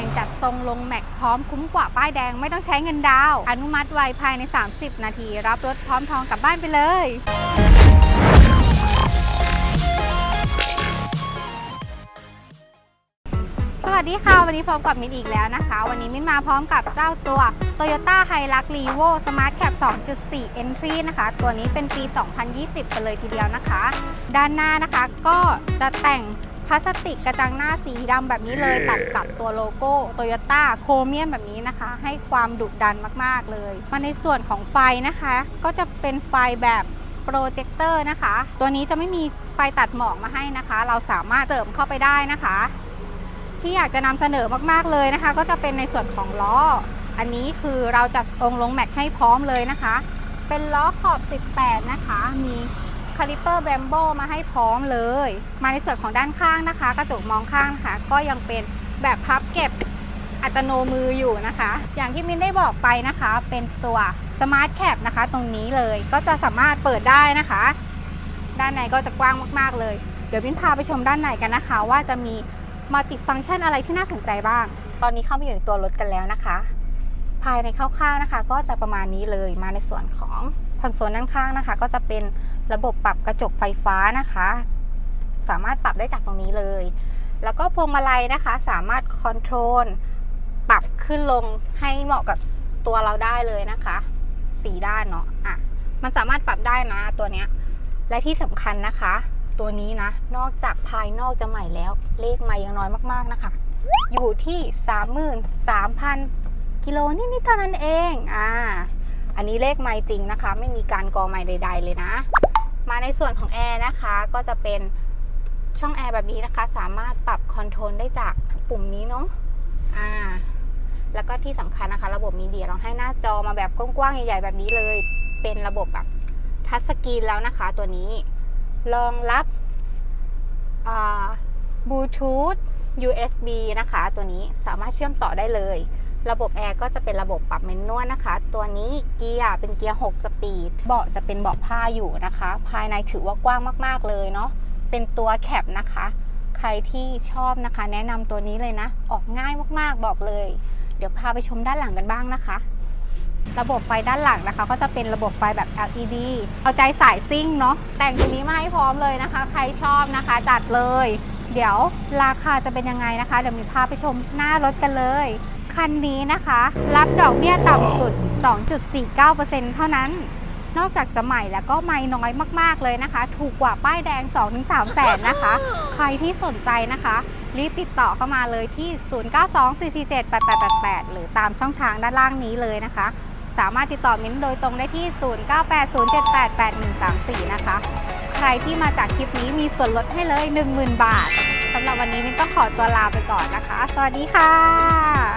แต่งจัดทรงลงแม็กพร้อมคุ้มกว่าป้ายแดงไม่ต้องใช้เงินดาว อนุมัติไวภายใน 30 นาที รับรถพร้อมทองกลับบ้านไปเลยสวัสดีค่ะ วันนี้พบกับมินอีกแล้วนะคะ วันนี้มินมาพร้อมกับเจ้าตัว Toyota Hilux Revo Smart Cap 2.4 Entry นะคะ ตัวนี้เป็นปี 2020กันเลยทีเดียวนะคะ ด้านหน้านะคะก็จะแต่ง พลาสติกกระจังหน้าสีดำแบบนี้เลย ตัดกับตัวโลโก้ Toyota โครเมียมแบบนี้นะคะ ให้ความดุดันมากๆเลย มาในส่วนของไฟนะคะ ก็จะเป็นไฟแบบโปรเจคเตอร์นะคะ ตัวนี้จะไม่มีไฟตัดหมอกมาให้นะคะ เราสามารถเติมเข้าไปได้นะคะ ที่อยากจะนำเสนอมากๆเลยนะคะ ก็จะเป็นในส่วนของล้อ อันนี้คือเราจัดองค์ลงแม็กให้พร้อมเลยนะคะ เป็นล้อขอบ 18 นะคะ มี คาลิเปอร์แบมโบมาให้พร้อมเลย มาในส่วนของด้านข้างนะคะ กระจกมองข้างนะคะก็ยังเป็นแบบพับเก็บอัตโนมืออยู่นะคะ อย่างที่มินได้บอกไปนะคะ เป็นตัว Smart Cap นะคะ ตรงนี้เลยก็จะสามารถเปิดได้นะคะ ด้านในก็จะกว้างมากๆเลย เดี๋ยวมินพาไปชมด้านในกันนะคะ ว่าจะมีมัลติฟังก์ชันอะไรที่น่าสนใจบ้าง ตอนนี้เข้ามาอยู่ในตัวรถกันแล้วนะคะ ภายในคร่าวๆนะคะ ก็จะประมาณนี้เลยมาในส่วนของคอนโซลด้านข้างนะคะ ก็จะเป็น ระบบปรับกระจกไฟฟ้านะคะ สามารถปรับได้จากตรงนี้เลย แล้วก็พวงมาลัยนะคะ สามารถคอนโทรลปรับขึ้นลงให้เหมาะกับตัวเราได้เลยนะคะสีด้านเนาะอะมันสามารถปรับได้นะตัวเนี้ยและที่สำคัญนะคะ ตัวนี้นะ นอกจากภายนอกจะใหม่แล้ว เลขไม่ยังน้อยมากๆนะคะ อยู่ที่ 33,000 กิโลนิดๆเท่านั้นเอง อ่า อันนี้เลขไม่จริงนะคะ ไม่มีการกอไม่ใด ๆ เลยนะ มาในส่วนของแอร์นะคะ ก็จะเป็นช่องแอร์แบบนี้นะคะ สามารถปรับคอนโทรลได้จากปุ่มนี้เนาะอ่าแล้วก็ที่สำคัญนะคะ ระบบมีเดียเราให้หน้าจอมาแบบกว้างๆใหญ่ๆแบบนี้เลย เป็นระบบแบบทัชสกรีนแล้วนะคะ ตัวนี้รองรับบลูทูธ USB นะคะ ตัวนี้สามารถเชื่อมต่อได้เลย ระบบแอร์ก็จะเป็นระบบปรับเมนนวลนะคะ ตัวนี้เกียร์เป็นเกียร์ 6 สปีด เบาะจะเป็นเบาะผ้าอยู่นะคะ ภายในถือว่ากว้างมากๆเลยเนาะ เป็นตัวแคปนะคะ ใครที่ชอบนะคะ แนะนำตัวนี้เลยนะ ออกง่ายมากๆบอกเลย เดี๋ยวพาไปชมด้านหลังกันบ้างนะคะ ระบบไฟด้านหลังนะคะ ก็จะเป็นระบบไฟแบบ LED เอาใจสายซิ่งเนาะ แต่งตัวนี้มาให้พร้อมเลยนะคะ ใครชอบนะคะจัดเลย เดี๋ยวราคาจะเป็นยังไงนะคะ เดี๋ยวมีพาไปชมหน้ารถกันเลย คันนี้นะคะ รับดอกเบี้ยต่ำสุด 2.49%เท่านั้น นอกจากจะใหม่แล้วก็ไม่น้อยมากๆเลยนะคะ ถูกกว่าป้ายแดง 2-3 แสนนะคะ ใครที่สนใจนะคะ รีบติดต่อเข้ามาเลยที่ 0924478888 หรือตามช่องทางด้านล่างนี้เลยนะคะ สามารถติดต่อมิ้นโดยตรงได้ที่ 0980788134 นะคะ ใครที่มาจากคลิปนี้มีส่วนลดให้เลย 10,000 บาทสำหรับวันนี้มิ้นต้องขอตัวลาไปก่อนนะคะ สวัสดีค่ะ